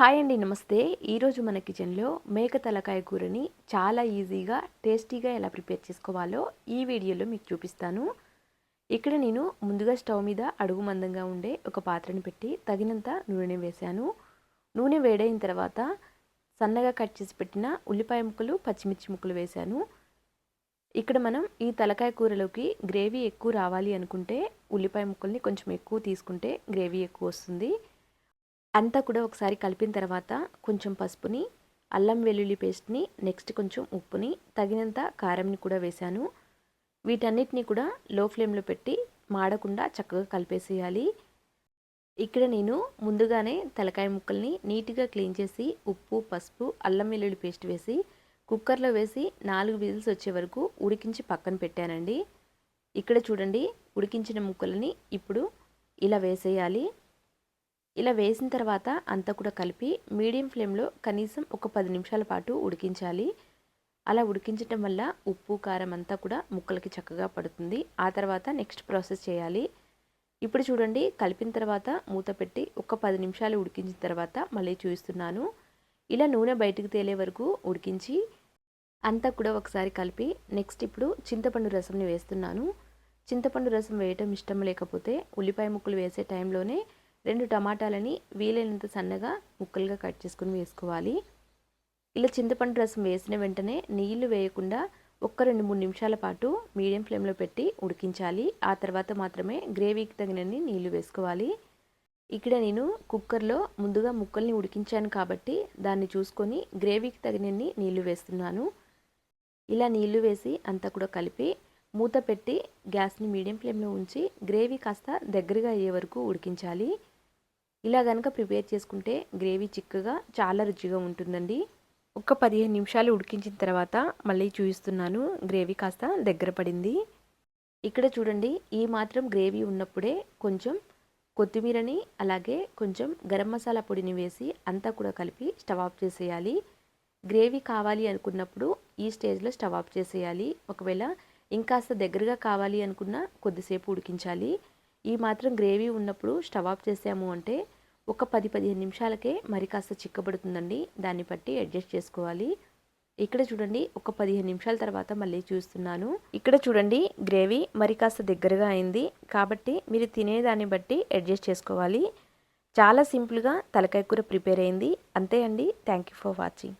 Hi అండి నమస్తే. ఈరోజు మన కిచెన్లో మేక తలకాయ కూరని చాలా ఈజీగా టేస్టీగా ఎలా ప్రిపేర్ చేసుకోవాలో ఈ వీడియోలో మీకు చూపిస్తాను. ఇక్కడ నేను ముందుగా స్టవ్ మీద అడుగు మందంగా ఉండే ఒక పాత్రని పెట్టి తగినంత నూనె వేశాను. నూనె వేడైన తర్వాత సన్నగా కట్ చేసి పెట్టిన ఉల్లిపాయ ముక్కలు పచ్చిమిర్చి ముక్కలు వేశాను. ఇక్కడ మనం ఈ తలకాయ కూరలోకి గ్రేవీ ఎక్కువ రావాలి అనుకుంటే ఉల్లిపాయ ముక్కల్ని కొంచెం ఎక్కువ తీసుకుంటే గ్రేవీ ఎక్కువ వస్తుంది. అంతా కూడా ఒకసారి కలిపిన తర్వాత కొంచెం పసుపుని అల్లం వెల్లుల్లి పేస్ట్ని నెక్స్ట్ కొంచెం ఉప్పుని తగినంత కారంని కూడా వేశాను. వీటన్నిటిని కూడా లో ఫ్లేమ్లో పెట్టి మాడకుండా చక్కగా కలిపేసేయాలి. ఇక్కడ నేను ముందుగానే తలకాయ ముక్కల్ని నీట్గా క్లీన్ చేసి ఉప్పు పసుపు అల్లం వెల్లుల్లి పేస్ట్ వేసి కుక్కర్లో వేసి నాలుగు విజిల్స్ వచ్చే వరకు ఉడికించి పక్కన పెట్టానండి. ఇక్కడ చూడండి ఉడికించిన ముక్కలని ఇప్పుడు ఇలా వేసేయాలి. ఇలా వేసిన తర్వాత అంతా కూడా కలిపి మీడియం ఫ్లేమ్లో కనీసం ఒక పది నిమిషాల పాటు ఉడికించాలి. అలా ఉడికించటం వల్ల ఉప్పు కారం అంతా కూడా ముక్కలకి చక్కగా పడుతుంది. ఆ తర్వాత నెక్స్ట్ ప్రాసెస్ చేయాలి. ఇప్పుడు చూడండి కలిపిన తర్వాత మూత పెట్టి ఒక పది నిమిషాలు ఉడికించిన తర్వాత మళ్ళీ చూపిస్తున్నాను. ఇలా నూనె బయటకు తేలే వరకు ఉడికించి అంతా కూడా ఒకసారి కలిపి నెక్స్ట్ ఇప్పుడు చింతపండు రసంని వేస్తున్నాను. చింతపండు రసం వేయటం ఇష్టం లేకపోతే ఉల్లిపాయ ముక్కలు వేసే టైంలోనే రెండు టమాటాలని వీలైనంత సన్నగా ముక్కలుగా కట్ చేసుకుని వేసుకోవాలి. ఇలా చింతపండు రసం వేసిన వెంటనే నీళ్ళు వేయకుండా ఒక్క రెండు మూడు నిమిషాల పాటు మీడియం ఫ్లేమ్లో పెట్టి ఉడికించాలి. ఆ తర్వాత మాత్రమే గ్రేవీకి తగినన్ని నీళ్ళు వేసుకోవాలి. ఇక్కడ నేను కుక్కర్లో ముందుగా ముక్కల్ని ఉడికించాను కాబట్టి దాన్ని చూసుకొని గ్రేవీకి తగినన్ని నీళ్ళు వేస్తున్నాను. ఇలా నీళ్ళు వేసి అంతా కూడా కలిపి మూత పెట్టి గ్యాస్ని మీడియం ఫ్లేమ్లో ఉంచి గ్రేవీ కాస్త దగ్గరగా అయ్యే వరకు ఉడికించాలి. ఇలా కనుక ప్రిపేర్ చేసుకుంటే గ్రేవీ చిక్కగా చాలా రుచిగా ఉంటుందండి. ఒక పదిహేను నిమిషాలు ఉడికించిన తర్వాత మళ్ళీ చూపిస్తున్నాను గ్రేవీ కాస్త దగ్గర పడింది. ఇక్కడ చూడండి ఈ మాత్రం గ్రేవీ ఉన్నప్పుడే కొంచెం కొత్తిమీరని అలాగే కొంచెం గరం మసాలా పొడిని వేసి అంతా కూడా కలిపి స్టవ్ ఆఫ్ చేసేయాలి. గ్రేవీ కావాలి అనుకున్నప్పుడు ఈ స్టేజ్లో స్టవ్ ఆఫ్ చేసేయాలి. ఒకవేళ ఇంకాస్త దగ్గరగా కావాలి అనుకున్న కొద్దిసేపు ఉడికించాలి. ఈ మాత్రం గ్రేవీ ఉన్నప్పుడు స్టవ్ ఆఫ్ చేసాము అంటే ఒక పది పదిహేను నిమిషాలకే మరి కాస్త చిక్కబడుతుందండి. దాన్ని బట్టి అడ్జస్ట్ చేసుకోవాలి. ఇక్కడ చూడండి ఒక పదిహేను నిమిషాల తర్వాత మళ్ళీ చూస్తున్నాను. ఇక్కడ చూడండి గ్రేవీ మరి కాస్త దగ్గరగా అయింది. కాబట్టి మీరు తినేదాన్ని బట్టి అడ్జస్ట్ చేసుకోవాలి. చాలా సింపుల్గా తలకాయ కూర ప్రిపేర్ అయింది. అంతే అండి. Thank you for watching.